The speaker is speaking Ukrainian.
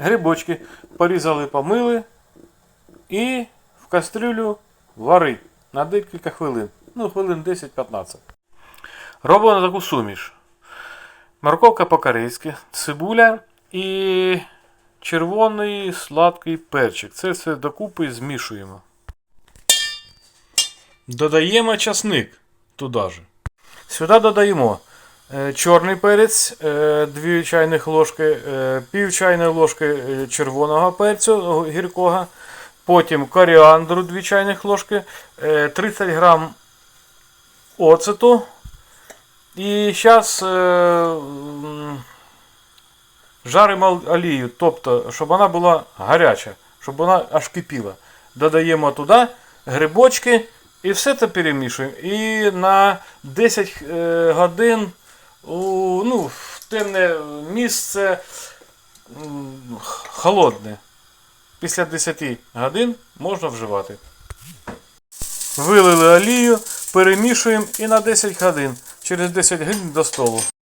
грибочки порізали, помили і в кастрюлю варить на декілька хвилин. Ну, хвилин 10-15. Робимо таку суміш. Морковка по-корейськи, цибуля і червоний сладкий перчик. Це все докупи змішуємо. Додаємо часник туди ж. Сюди додаємо чорний перець, 2 чайних ложки, е, пів чайної ложки е, червоного перцю е, гіркого, потім коріандру 2 чайних ложки, е, 30 грам оцету. І зараз жаримо олію, тобто, щоб вона була гаряча, щоб вона аж кипіла. Додаємо туди грибочки і все це перемішуємо. І на 10 е, годин у, ну, темне місце холодне. Після 10 годин можна вживати. Вилили олію, перемішуємо і на 10 годин. Через 10 годин до столу.